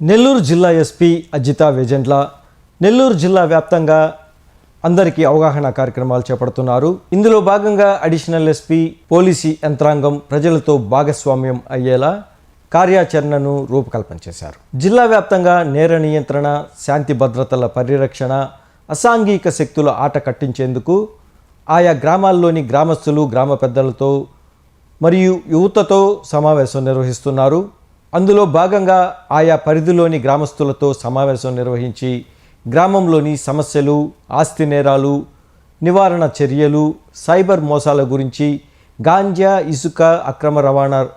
నెల్లూరు జిల్లా ఎస్పీ అజితా వేజెంట్ల. నెల్లూరు జిల్లా వ్యాప్తంగా అందరికీ అవగాహన కార్యక్రమాలు చేపడుతున్నారు. ఇందులో భాగంగా అడిషనల్ ఎస్పీ పోలీసీ యంత్రాంగం ప్రజలతో భాగస్వామ్యం అయ్యేలా కార్యాచరణను రూపకల్పన చేశారు. జిల్లా వ్యాప్తంగా నేర నియంత్రణ శాంతి భద్రతల పరిరక్షణ అసాంఘిక శక్తుల ఆట కట్టించేందుకు ఆయా గ్రామాల్లోని గ్రామస్తులు గ్రామ పెద్దలతో మరియు యువతతో సమావేశం నిర్వహిస్తున్నారు. అందులో భాగంగా ఆయా పరిధిలోని గ్రామస్తులతో సమావేశం నిర్వహించి గ్రామంలోని సమస్యలు ఆస్తి నేరాలు నివారణ చర్యలు సైబర్ మోసాల గురించి గాంజా ఇసుక అక్రమ రవాణా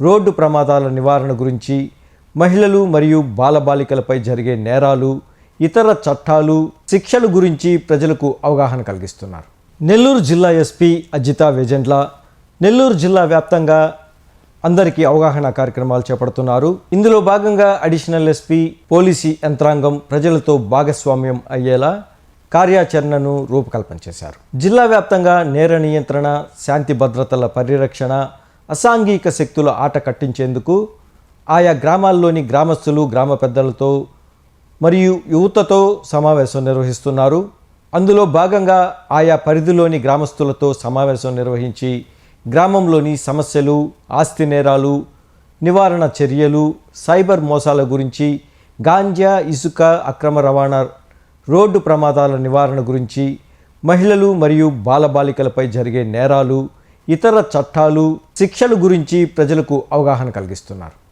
రోడ్డు ప్రమాదాల నివారణ గురించి మహిళలు మరియు బాలబాలికలపై జరిగే నేరాలు ఇతర చట్టాలు శిక్షల గురించి ప్రజలకు అవగాహన కలిగిస్తున్నారు. నెల్లూరు జిల్లా ఎస్పీ అజితా వెజెంట్ల నెల్లూరు జిల్లా వ్యాప్తంగా అందరికీ అవగాహన కార్యక్రమాలు చేపడుతున్నారు. ఇందులో భాగంగా అడిషనల్ ఎస్పీ పోలీసు యంత్రాంగం ప్రజలతో భాగస్వామ్యం అయ్యేలా కార్యాచరణను రూపకల్పన చేశారు. జిల్లా వ్యాప్తంగా నేర నియంత్రణ శాంతి భద్రతల పరిరక్షణ అసాంఘిక శక్తుల ఆట కట్టించేందుకు ఆయా గ్రామాల్లోని గ్రామస్తులు గ్రామ పెద్దలతో మరియు యువతతో సమావేశం నిర్వహిస్తున్నారు. అందులో భాగంగా ఆయా పరిధిలోని గ్రామస్తులతో సమావేశం నిర్వహించి గ్రామంలోని సమస్యలు ఆస్తి నేరాలు నివారణ చర్యలు సైబర్ మోసాల గురించి గాంజా ఇసుక అక్రమ రవాణా రోడ్డు ప్రమాదాల నివారణ గురించి మహిళలు మరియు బాలబాలికలపై జరిగే నేరాలు ఇతర చట్టాలు శిక్షల గురించి ప్రజలకు అవగాహన కలిగిస్తున్నారు.